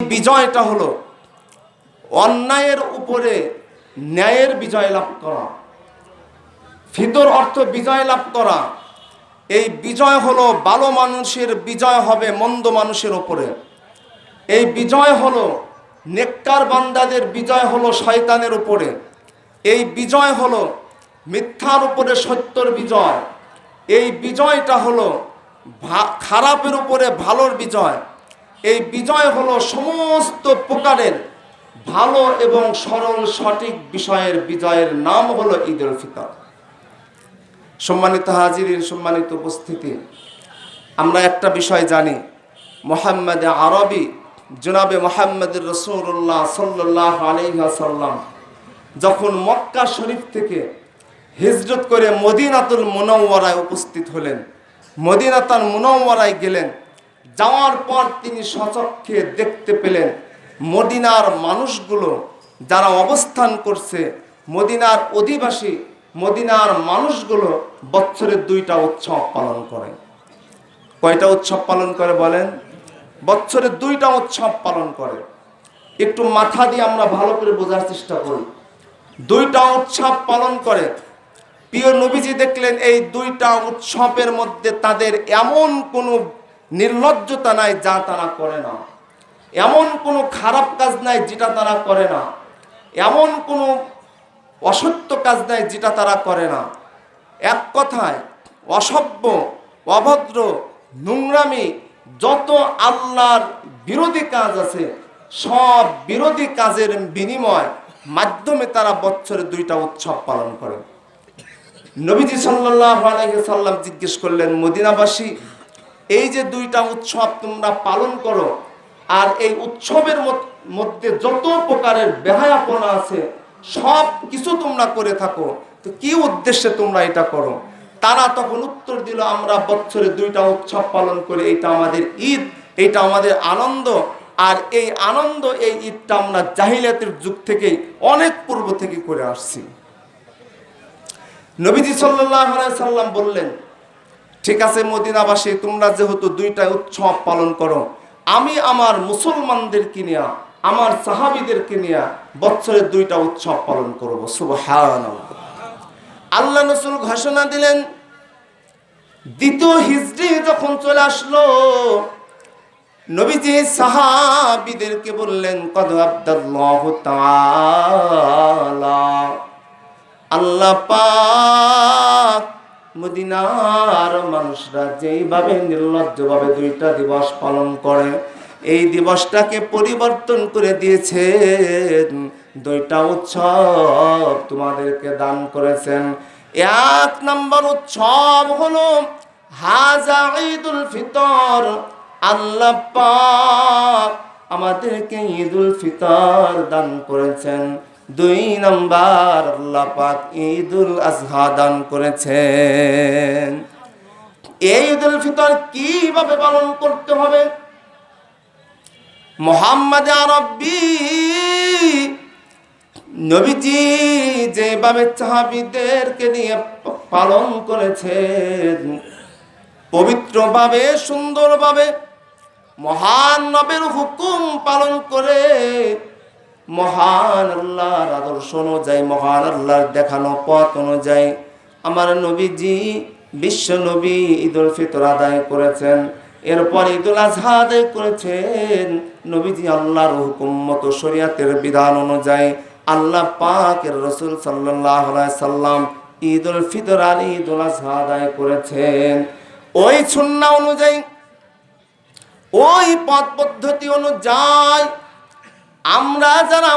বিজয়টা হলো অন্যায়ের উপরে ন্যায়ের বিজয় লাভ করা। ফিতর অর্থ বিজয় লাভ করা। এই বিজয় হলো ভালো মানুষের বিজয় হবে মন্দ মানুষের উপরে। এই বিজয় হলো নেককার বান্দাদের বিজয় হলো শয়তানের উপরে। এই বিজয় হলো মিথ্যার উপরে সত্যর বিজয়। এই বিজয়টা হলো খারাপের উপরে ভালোর বিজয়। এই বিজয় হলো সমস্ত প্রকারের ভালো এবং সরল সঠিক বিষয়ের বিজয়ের নাম হলো ঈদ উল ফিতর। সম্মানিত হাজিরিন, সম্মানিত উপস্থিতি, আমরা একটা বিষয় জানি, মোহাম্মদ আরবি জনাবে মোহাম্মদ রসুল্লাহ সাল্লাহ আলহাসাল্লাম যখন মক্কা শরীফ থেকে হিজরত করে মদিনাতুল মুনওয়ারায় উপস্থিত হলেন, মদিনাতাল মুনওয়ারায় গেলেন যাওয়ার পর তিনি সচক্ষে দেখতে পেলেন। মদিনার মানুষগুলো যারা অবস্থান করছে, মদিনার অধিবাসী, মদিনার মানুষগুলো বছরের দুইটা উৎসব পালন করে। কয়টা উৎসব পালন করে বলেন? বছরে দুইটা উৎসব পালন করে। একটু মাথা দিয়ে আমরা ভালো করে বোঝার চেষ্টা করি। দুইটা উৎসব পালন করে। প্রিয় নবীজি দেখলেন এই দুইটা উৎসবের মধ্যে তাদের এমন কোনো নির্লজ্জতা নাই যা তারা করে না। এমন কোনো খারাপ কাজ নাই যেটা তারা করে না। এমন কোনো অসত্য কাজ নাই যেটা তারা করে না। এক কথায়, অসভ্য, অভদ্র, নোংরামি, যত আল্লাহর বিরোধী কাজ আছে, সব বিরোধী কাজের বিনিময় মাধ্যমে তারা বছরে দুইটা উৎসব পালন করে। নবীজি সাল্লাহ সাল্লাম জিজ্ঞেস করলেন, মদিনাবাসী এই যে দুইটা উৎসব তোমরা পালন করো, আর এই উৎসবের মধ্যে যত প্রকারের বেহায়াপনা আছে, সব কিছু তোমরা করে থাকো। তো কি উদ্দেশ্যে তোমরা এটা করো? তারা তখন উত্তর দিল, আমরা বছরে দুইটা উৎসব পালন করে এটা আমাদের ঈদ এটা আমাদের আনন্দ। আর এই আনন্দ, এই ঈদটা আমরা জাহিলিয়াতের যুগ থেকেই, অনেক পূর্ব থেকে করে আসছি। নবীজি সাল্লাহ সাল্লাম বললেন ঠিক আছে, মদিনাবাসী, তোমরা যেহেতু দুইটা উৎসব পালন করো, আমি আমার মুসলমানদেরকে নিয়ে, আমার সাহাবিদেরকে নিয়ে বছরে দুইটা উৎসব পালন করব সুবহান আল্লাহ রসুল ঘোষণা দিলেন, দ্বিতীয় হিজড়ি যখন চলে আসলো, নবীজি সাহাবিদেরকে বললেন, কদ আব্দাল্লাহু আল্লাহ পাক মদিনার মানুষরা যেইভাবে নির্লজ্জভাবে দুইটা দিবস পালন করে, এই দিবসটাকে পরিবর্তন করে দিয়েছে দুইটা উৎসব তোমাদেরকে দান করেছেন। এক নম্বর উৎসব হলো হাজা ঈদুল ফিতর। আল্লাহ পাক আমাদেরকে ঈদুল ফিতর দান করেছেন। দুই নম্বর আল্লাহ পাক ঈদুল আজহা দান করেছেন। এই ঈদুল ফিতর কীভাবে পালন করতে হবে? মোহাম্মদ আরব্বি নবীজি যেভাবে চাহাবিদেরকে নিয়ে পালন করেছেন, পবিত্রভাবে, সুন্দরভাবে, মহান নবের হুকুম পালন করে মহান আল্লাহর আদর্শ অনুযায়ী, মহান আল্লাহর দেখানো পথ অনুযায়ী আমার নবীজি বিশ্ব নবী ঈদুল ফিতর আদায় করেছেন। এরপর ঈদুল আজহা আদায় করেছেন। নবীজি আল্লাহর হুকুম মতো শরিয়াতের বিধান অনুযায়ী আল্লাহ পাকের রসুল সাল্লাহ সাল্লাম ঈদুল ফিতর আর ঈদুল আজহা আদায় করেছেন। ওই সুন্না অনুযায়ী, ওই পথ পদ্ধতি অনুযায়ী আমরা যারা